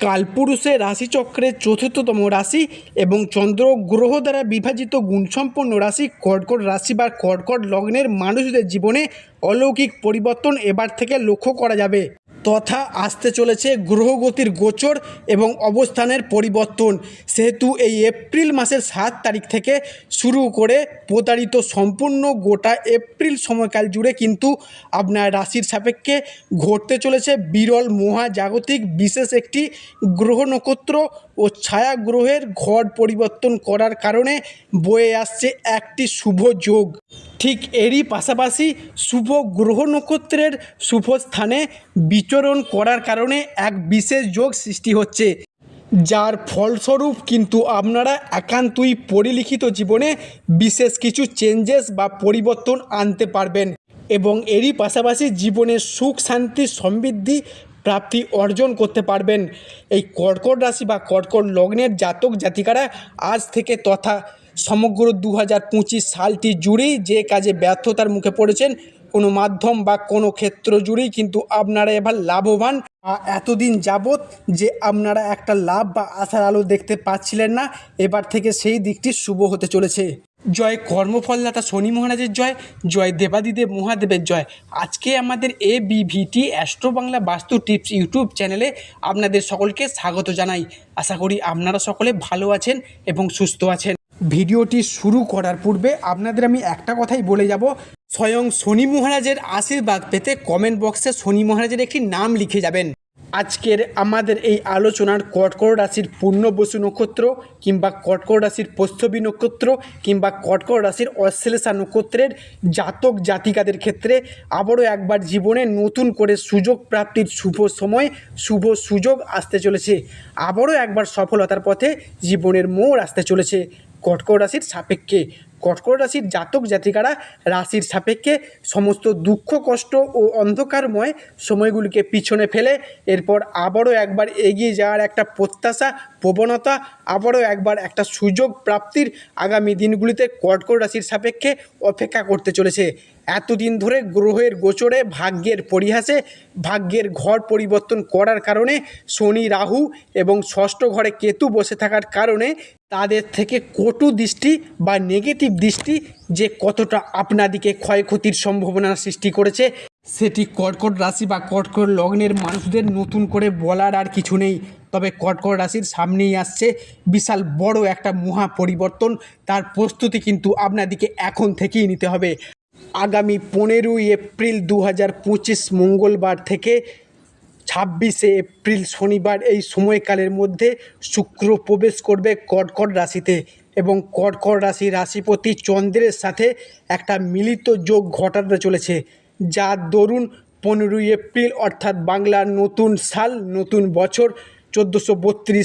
কালপুরুষের রাশিচক্রের চতুর্থতম রাশি এবং চন্দ্র গ্রহ দ্বারা বিভাজিত গুণসম্পন্ন রাশি কর্কট রাশি বা কর্কট লগ্নের মানুষদের জীবনে অলৌকিক পরিবর্তন এবার থেকে লক্ষ্য করা যাবে। তথা আসতে চলেছে গ্রহগতির গোচর এবং অবস্থানের পরিবর্তন। সেহেতু এই এপ্রিল মাসের সাত তারিখ থেকে শুরু করে প্রতারিত সম্পূর্ণ গোটা এপ্রিল সময়কাল জুড়ে কিন্তু আপনার রাশির সাপেক্ষে ঘটতে চলেছে বিরল মহাজাগতিক বিশেষ একটি গ্রহ নক্ষত্র ও ছায়া গ্রহের ঘর পরিবর্তন করার কারণে বয়ে আসছে একটি শুভ যোগ। ঠিক এরই পাশাপাশি শুভ গ্রহ নক্ষত্রের শুভ স্থানে বিচরণ করার কারণে এক বিশেষ যোগ সৃষ্টি হচ্ছে। যার ফলস্বরূপ কিন্তু আপনারা একান্তই পরিলিখিত জীবনে বিশেষ কিছু চেঞ্জেস বা পরিবর্তন আনতে পারবেন এবং এরই পাশাপাশি জীবনের সুখ, শান্তি, সমৃদ্ধি, প্রাপ্তি অর্জন করতে পারবেন। এই কর্কট রাশি বা কর্কট লগ্নের জাতক জাতিকারা আজ থেকে তথা সমগ্র দু হাজার পঁচিশ সালটি জুড়েই যে কাজে ব্যর্থতার মুখে পড়েছেন, কোনো মাধ্যম বা কোনো ক্ষেত্র জুড়েই কিন্তু আপনারা এবার লাভবান। এতদিন যাবৎ যে আপনারা একটা লাভ বা আশার আলো দেখতে পাচ্ছিলেন না, এবার থেকে সেই দিকটি শুভ হতে চলেছে। জয় কর্মফলদাতা শনি মহারাজের জয় জয় দেবাদিদেব মহাদেবের জয়। আজকে আমাদের এ বিভিটি অ্যাস্ট্রো বাংলা বাস্তু টিপস ইউটিউব চ্যানেলে আপনাদের সকলকে স্বাগত জানাই। আশা করি আপনারা সকলে ভালো আছেন এবং সুস্থ আছেন। ভিডিওটি শুরু করার পূর্বে আপনাদের আমি একটা কথাই বলে যাব। স্বয়ং শনি মহারাজের আশীর্বাদ পেতে কমেন্ট বক্সে শনি মহারাজের একটি নাম লিখে যাবেন। আজকের আমাদের এই আলোচনার কর্কট রাশির পূর্ণ বসু নক্ষত্র কিংবা কর্কট রাশির পশ্চবী নক্ষত্র কিংবা কর্কট রাশির অশ্লেষা নক্ষত্রের জাতক জাতিকাদের ক্ষেত্রে আবারও একবার জীবনে নতুন করে সুযোগ প্রাপ্তির শুভ সময়, শুভ সুযোগ আসতে চলেছে। আবারও একবার সফলতার পথে জীবনের মোড় আসতে চলেছে। কর্কট সাপেক্ষে কর্কট রাশির জাতক জাতিকারা রাশির সাপেক্ষে সমস্ত দুঃখ, কষ্ট ও অন্ধকারময় সময়গুলিকে পিছনে ফেলে এরপর আবারও একবার এগিয়ে যাওয়ার একটা প্রত্যাশা, প্রবণতা, আবারও একবার একটা সুযোগ প্রাপ্তির আগামী দিনগুলিতে কর্কট রাশির সাপেক্ষে অপেক্ষা করতে চলেছে। এতদিন ধরে গ্রহের গোচরে ভাগ্যের পরিহাসে, ভাগ্যের ঘর পরিবর্তন করার কারণে শনি, রাহু এবং ষষ্ঠ ঘরে কেতু বসে থাকার কারণে তাদের থেকে কটু দৃষ্টি বা নেগেটিভ দৃষ্টি যে কতটা আপনাদিকে ক্ষয়ক্ষতির সম্ভাবনা সৃষ্টি করেছে, সেটি কর্কট রাশি বা কর্কট লগ্নের মানুষদের নতুন করে বলার আর কিছু নেই। তবে কর্কট রাশির সামনেই আসছে বিশাল বড় একটা মহা পরিবর্তন তার প্রস্তুতি কিন্তু আপনাদিকে এখন থেকেই নিতে হবে। আগামী পনেরোই এপ্রিল দু হাজার পঁচিশ মঙ্গলবার থেকে ছাব্বিশে এপ্রিল শনিবার এই সময়কালের মধ্যে শুক্র প্রবেশ করবে কর্কট রাশিতে। এবং কর্কট রাশি রাশিপতি চন্দ্রের সাথে একটা মিলিত যোগ ঘটাতে চলেছে যার দরুন পনেরোই এপ্রিল, অর্থাৎ বাংলার নতুন সাল, নতুন বছর, চোদ্দোশো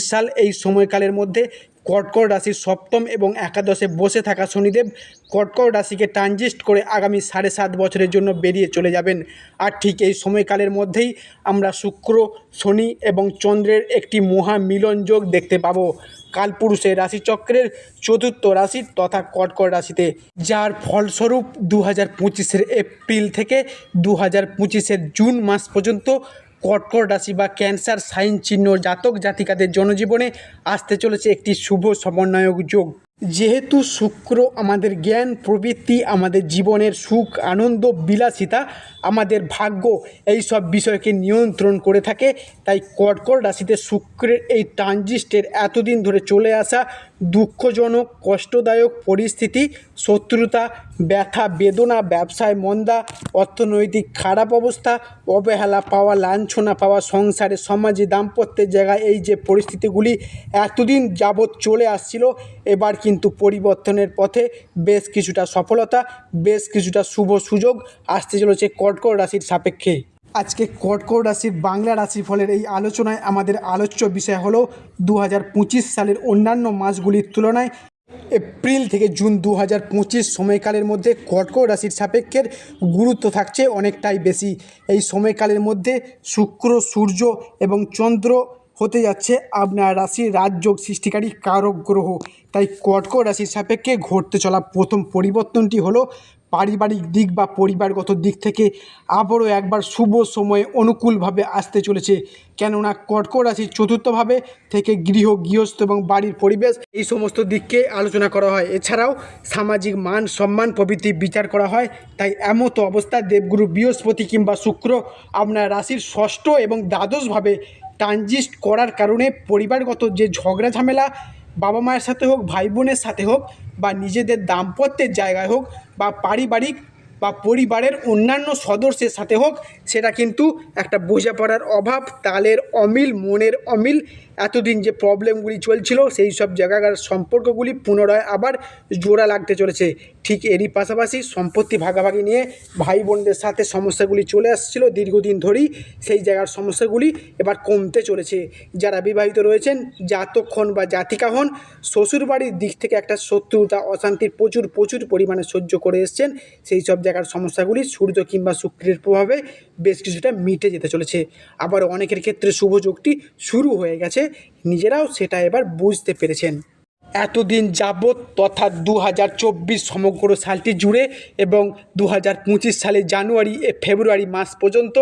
সাল এই সময়কালের মধ্যে কর্কট রাশির সপ্তম এবং একাদশে বসে থাকা শনিদেব কর্কট রাশিকে ট্রানজিস্ট করে আগামী সাড়ে সাত বছরের জন্য বেরিয়ে চলে যাবেন। আর ঠিক এই সময়কালের মধ্যেই আমরা শুক্র, শনি এবং চন্দ্রের একটি মহা মিলন যোগ দেখতে পাব। কালপুরুষের রাশিচক্রের চতুর্থ রাশি তথা কর্কট রাশিতে, যার ফলস্বরূপ দু হাজার এপ্রিল থেকে দু হাজার জুন মাস পর্যন্ত কর্কট রাশি বা ক্যান্সার সাইন চিহ্ন জাতক জাতিকাদের জনজীবনে আসতে চলেছে একটি শুভ সমন্বয়ক যোগ। যেহেতু শুক্র আমাদের জ্ঞান, প্রবৃত্তি, আমাদের জীবনের সুখ, আনন্দ, বিলাসিতা, আমাদের ভাগ্য এই সব বিষয়কে নিয়ন্ত্রণ করে থাকে, তাই কর্কট রাশিতে শুক্রের এই ট্রানজিস্টের এতদিন ধরে চলে আসা দুঃখজনক, কষ্টদায়ক পরিস্থিতি, শত্রুতা, ব্যথা, বেদনা, ব্যবসায় মন্দা, অর্থনৈতিক খারাপ অবস্থা, অবহেলা পাওয়া, লাঞ্ছনা পাওয়া, সংসারে, সমাজে, দাম্পত্যের জায়গায় এই যে পরিস্থিতিগুলি এতদিন যাবৎ চলে আসছিল এবার কিন্তু পরিবর্তনের পথে বেশ কিছুটা সফলতা, বেশ কিছুটা শুভ সুযোগ আসতে চলেছে কর্কট রাশির সাপেক্ষে। আজকে কর্কট রাশির বাংলা রাশিফলের এই আলোচনায় আমাদের আলোচ্য বিষয় হলো দু সালের অন্যান্য মাসগুলির তুলনায়। এপ্রিল থেকে জুন দু হাজার পঁচিশ সময়কালের মধ্যে কর্কট রাশির সাপেক্ষের গুরুত্ব থাকছে অনেকটাই বেশি। এই সময়কালের মধ্যে শুক্র, সূর্য এবং চন্দ্র হতে যাচ্ছে। আপনার রাশির রাজযোগ সৃষ্টিকারী কারক গ্রহ। তাই কর্কট রাশির সাপেক্ষে ঘটতে চলা প্রথম পরিবর্তনটি হলো পারিবারিক দিক বা পরিবারগত দিক থেকে আবারও একবার শুভ সময় অনুকূলভাবে আসতে চলেছে। কেননা কর্কট রাশির চতুর্থভাবে থেকে গৃহ, গৃহস্থ এবং বাড়ির পরিবেশ এই সমস্ত দিককে আলোচনা করা হয়। এছাড়াও সামাজিক মান, সম্মান প্রভৃতি বিচার করা হয়। তাই এমতো অবস্থায় দেবগুরু বৃহস্পতি কিংবা শুক্র আপনার রাশির ষষ্ঠ এবং দ্বাদশভাবে ট্রানজিস্ট করার কারণে পরিবারগত যে ঝগড়া ঝামেলা বাবা মায়ের সাথে হোক, ভাই বোনের সাথে হোক বা নিজেদের দাম্পত্যের জায়গায় হোক বা পারিবারিক বা পরিবারের অন্যান্য সদস্যের সাথে হোক, সেটা কিন্তু একটা বোঝাপড়ার অভাব, তালের অমিল, মনের অমিল এতদিন যে প্রবলেমগুলি চলছিল, সেই সব জায়গার সম্পর্কগুলি পুনরায় আবার জোড়া লাগতে চলেছে। ঠিক এরই পাশাপাশি সম্পত্তি ভাগাভাগি নিয়ে ভাই বোনদের সাথে সমস্যাগুলি চলে আসছিল দীর্ঘদিন ধরেই। সেই জায়গার সমস্যাগুলি এবার কমতে চলেছে। যারা বিবাহিত রয়েছেন জাতক্ষণ বা জাতিকা হন, শ্বশুরবাড়ির দিক থেকে একটা শত্রুতা, অশান্তির প্রচুর প্রচুর পরিমাণে সহ্য করে এসছেন। সেই সব জায়গার সমস্যাগুলি সূর্য কিংবা শুক্রের প্রভাবে বেশ কিছুটা মিটে যেতে চলেছে। আবার অনেকের ক্ষেত্রে শুভ যোগটি শুরু হয়ে গেছে। নিজেরাও সেটা এবার বুঝতে পেরেছেন। এতদিন যাবৎ তথা দু হাজার চব্বিশ সমগ্র সালটি জুড়ে এবং দু সালের জানুয়ারি ফেব্রুয়ারি মাস পর্যন্ত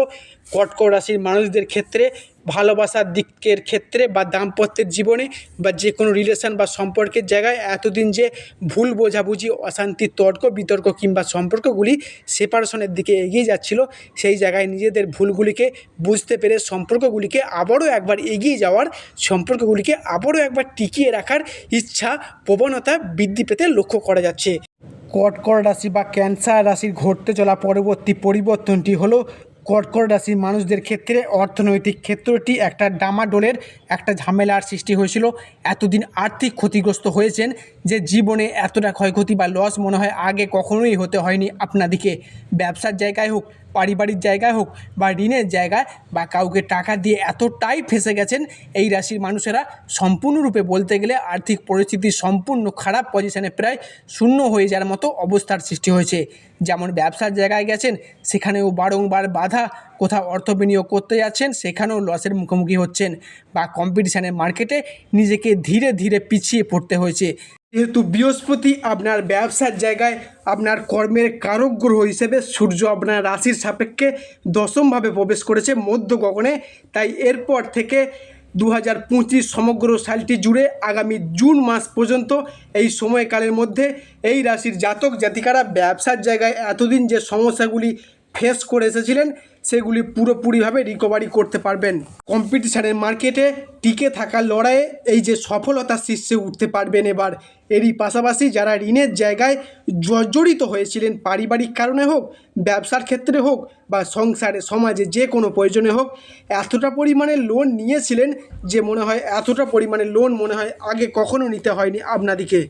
কটক রাশির মানুষদের ক্ষেত্রে ভালোবাসার দিকের ক্ষেত্রে বা দাম্পত্যের জীবনে বা যে কোনো রিলেশন বা সম্পর্কের জায়গায় এতদিন যে ভুল বোঝাবুঝি, অশান্তি, তর্ক, বিতর্ক কিংবা সম্পর্কগুলি সেপারেশনের দিকে এগিয়ে যাচ্ছিল, সেই জায়গায় নিজেদের ভুলগুলিকে বুঝতে পেরে সম্পর্কগুলিকে আবারও একবার এগিয়ে যাওয়ার, সম্পর্কগুলিকে আবারও একবার টিকিয়ে রাখার ইচ্ছা, প্রবণতা বৃদ্ধি পেতে লক্ষ্য করা যাচ্ছে। কর্কট রাশি বা ক্যান্সার রাশির ঘটতে চলা পরবর্তী পরিবর্তনটি হলো কর্কট রাশির মানুষদের ক্ষেত্রে অর্থনৈতিক ক্ষেত্রটি একটা ডামাডোলের একটা ঝামেলার সৃষ্টি হয়েছিল। এতদিন আর্থিক ক্ষতিগ্রস্ত হয়েছেন যে জীবনে এতটা ক্ষয়ক্ষতি বা লস মনে হয় আগে কখনোই হতে হয়নি আপনাদিকে। ব্যবসার জায়গায় হোক পারিবারিক জায়গায় হোক বা ঋণের জায়গায় বা কাউকে টাকা দিয়ে এতটাই ফেসে গেছেন, এই রাশির মানুষেরা সম্পূর্ণরূপে বলতে গেলে আর্থিক পরিস্থিতি সম্পূর্ণ খারাপ পজিশনে প্রায় শূন্য হয়ে যাওয়ার মতো অবস্থার সৃষ্টি হয়েছে। যেমন ব্যবসার জায়গায় গেছেন, সেখানেও বারংবার বাধা, কোথাও অর্থ বিনিয়োগ করতে যাচ্ছেন, সেখানেও লসের মুখোমুখি হচ্ছেন বা কম্পিটিশানের মার্কেটে নিজেকে ধীরে ধীরে পিছিয়ে পড়তে হয়েছে। যেহেতু বৃহস্পতি আপনার ব্যবসার জায়গায় আপনার কর্মের কারক গ্রহ হিসেবে সূর্য আপনার রাশির সাপেক্ষে দশমভাবে প্রবেশ করেছে মধ্য গগনে। তাই এরপর থেকে দু হাজার পঁচিশ সমগ্র সালটি জুড়ে আগামী জুন মাস পর্যন্ত এই সময়কালের মধ্যে এই রাশির জাতক জাতিকারা ব্যবসার জায়গায় এতদিন যে সমস্যাগুলি ফেস করে এসেছিলেন সেগুলি পুরোপুরিভাবে রিকভারি করতে পারবেন। কম্পিটিশানের মার্কেটে টিকে থাকার লড়াইয়ে এই যে সফলতার শীর্ষে উঠতে পারবেন এবার। এরই পাশাপাশি যারা ঋণের জায়গায় জর্জরিত হয়েছিলেন পারিবারিক কারণে হোক, ব্যবসার ক্ষেত্রে হোক বা সংসারে, সমাজে যে কোনো প্রয়োজনে হোক, এতটা পরিমাণে লোন নিয়েছিলেন যে মনে হয় এতটা পরিমাণে লোন মনে হয় আগে কখনো নিতে হয়নি আপনাদিকে।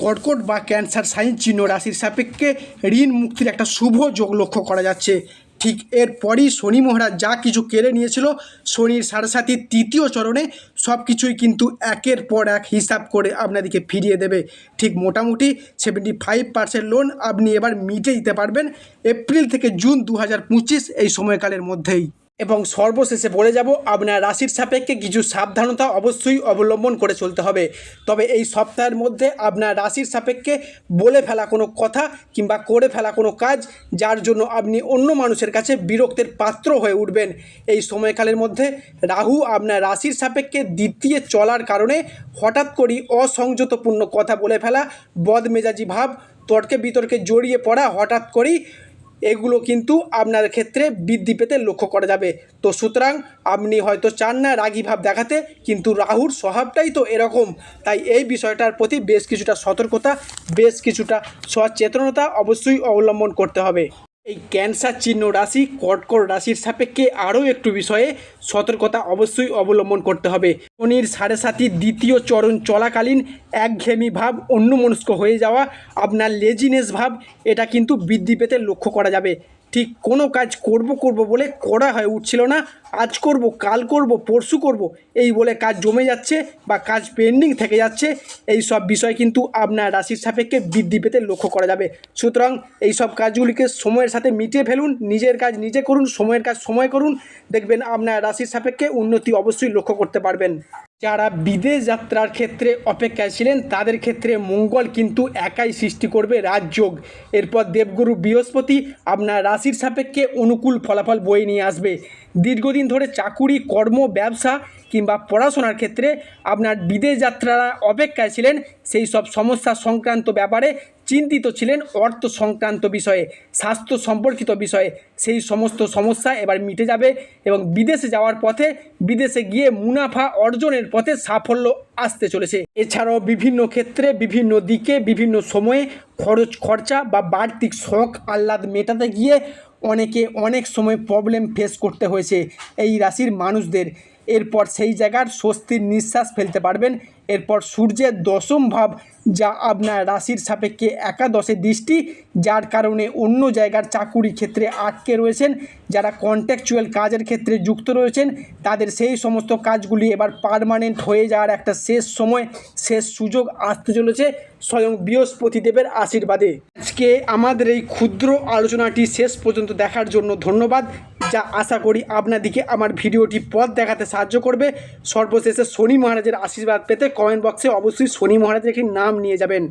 কর্কট বা ক্যান্সার সাইন চিহ্ন রাশির সাপেক্ষে ঋণ মুক্তির একটা শুভ যোগ লক্ষ্য করা যাচ্ছে। ঠিক এরপরই শনি মহারাজ যা কিছু কেড়ে নিয়েছিল, শনির সাড়ে সাতির তৃতীয় চরণে সব কিছুই কিন্তু একের পর এক হিসাব করে আপনাদেরকে ফিরিয়ে দেবে। ঠিক মোটামুটি সেভেন্টি ফাইভ পার্সেন্ট লোন আপনি এবার মিটে দিতে পারবেন এপ্রিল থেকে জুন দু হাজার পঁচিশ এই সময়কালের মধ্যেই। এবং সর্বশেষে বলে যাব, আপনার রাশির সাপেক্ষে কিছু সাবধানতা অবশ্যই অবলম্বন করে চলতে হবে। তবে এই সপ্তাহের মধ্যে আপনার রাশির সাপেক্ষে বলে ফেলা কোনো কথা কিংবা করে ফেলা কোনো কাজ, যার জন্য আপনি অন্য মানুষের কাছে বিরক্তের পাত্র হয়ে উঠবেন। এই সময়কালের মধ্যে রাহু আপনার রাশির সাপেক্ষে দ্বিতীয় চলার কারণে হঠাৎ করেই অসংযতপূর্ণ কথা বলে ফেলা, বদমেজাজি ভাব, তর্কে বিতর্কে জড়িয়ে পড়া হঠাৎ করেই এগুলো কিন্তু আপনার ক্ষেত্রে বৃদ্ধি পেতে লক্ষ্য করা যাবে। তো সুতরাং আপনি হয়তো চান না রাগী ভাব দেখাতে, কিন্তু রাহুর স্বভাবটাই তো এরকম। তাই এই বিষয়টার প্রতি বেশ কিছুটা সতর্কতা, বেশ কিছুটা সচেতনতা অবশ্যই অবলম্বন করতে হবে। এই ক্যান্সার চিহ্ন রাশি কটকর রাশির সাপেক্ষে আরও একটু বিষয়ে সতর্কতা অবশ্যই অবলম্বন করতে হবে। শনির সাড়ে সাথী দ্বিতীয় চরণ চলাকালীন একঘেয়েমি ভাব, অন্যমনস্ক হয়ে যাওয়া, আপনার লেজিনেস ভাব, এটা কিন্তু বৃদ্ধি পেতে লক্ষ্য করা যাবে। ঠিক কোনো কাজ করব করব বলে করা হয়ে উঠছিল না। আজ করব, কাল করব, পরশু করব, এই বলে কাজ জমে যাচ্ছে বা কাজ পেন্ডিং থেকে যাচ্ছে। এই সব বিষয় কিন্তু আপনার রাশির সাপেক্ষে বৃদ্ধি পেতে লক্ষ্য করা যাবে। সুতরাং এই সব কাজগুলিকে সময়ের সাথে মিটিয়ে ফেলুন, নিজের কাজ নিজে করুন, সময়ের কাজ সময় করুন। দেখবেন আপনার রাশির সাপেক্ষে উন্নতি অবশ্যই লক্ষ্য করতে পারবেন। যারা বিদেশ যাত্রার ক্ষেত্রে অপেক্ষায় ছিলেন, তাদের ক্ষেত্রে মঙ্গল কিন্তু একাই সৃষ্টি করবে রাজযোগ। এরপর দেবগুরু বৃহস্পতি আপনার রাশির সাপেক্ষে অনুকূল ফলাফল বয়ে নিয়ে আসবে। দীর্ঘদিন ধরে চাকুরি, কর্ম, ব্যবসা কিংবা পড়াশোনার ক্ষেত্রে আপনার বিদেশ যাত্রারা অপেক্ষায় ছিলেন, সেই সব সমস্যা সংক্রান্ত ব্যাপারে চিন্তিত ছিলেন অর্থ সংক্রান্ত বিষয়ে, স্বাস্থ্য সম্পর্কিত বিষয়ে। সেই সমস্ত সমস্যা এবার মিটে যাবে এবং বিদেশে যাওয়ার পথে বিদেশে গিয়ে মুনাফা অর্জনের পথে সাফল্য আসতে চলেছে। এছাড়াও বিভিন্ন ক্ষেত্রে, বিভিন্ন দিকে, বিভিন্ন সময়ে খরচ, খরচা বা বাড়তি শখ আহ্লাদ মেটাতে গিয়ে অনেকে অনেক সময় প্রবলেম ফেস করতে হয়েছে। এই রাশির মানুষদের এরপর সেই জায়গার স্বস্তির নিঃশ্বাস ফেলতে পারবেন। এরপর সূর্যের দশম ভাব, যা আপনার রাশির সাপেক্ষে একাদশে দৃষ্টি, যার কারণে অন্য জায়গার চাকুরি ক্ষেত্রে আটকে রয়েছেন, যারা কন্ট্যাকচুয়াল কাজের ক্ষেত্রে যুক্ত রয়েছেন, তাদের সেই সমস্ত কাজগুলি এবার পার্মানেন্ট হয়ে যাওয়ার একটা শেষ সময়, শেষ সুযোগ আসতে চলেছে স্বয়ং বৃহস্পতিদেবের আশীর্বাদে। আজকে আমাদের এই ক্ষুদ্র আলোচনাটি শেষ পর্যন্ত দেখার জন্য ধন্যবাদ। যা আশা করি আপনাদিকে আমার ভিডিওটি পথ দেখাতে সাহায্য করবে। সর্বশেষে শনি মহারাজের আশীর্বাদ পেতে কমেন্ট বক্সে অবশ্যই শনি মহারাজের একটি নাম নিয়ে যাবেন।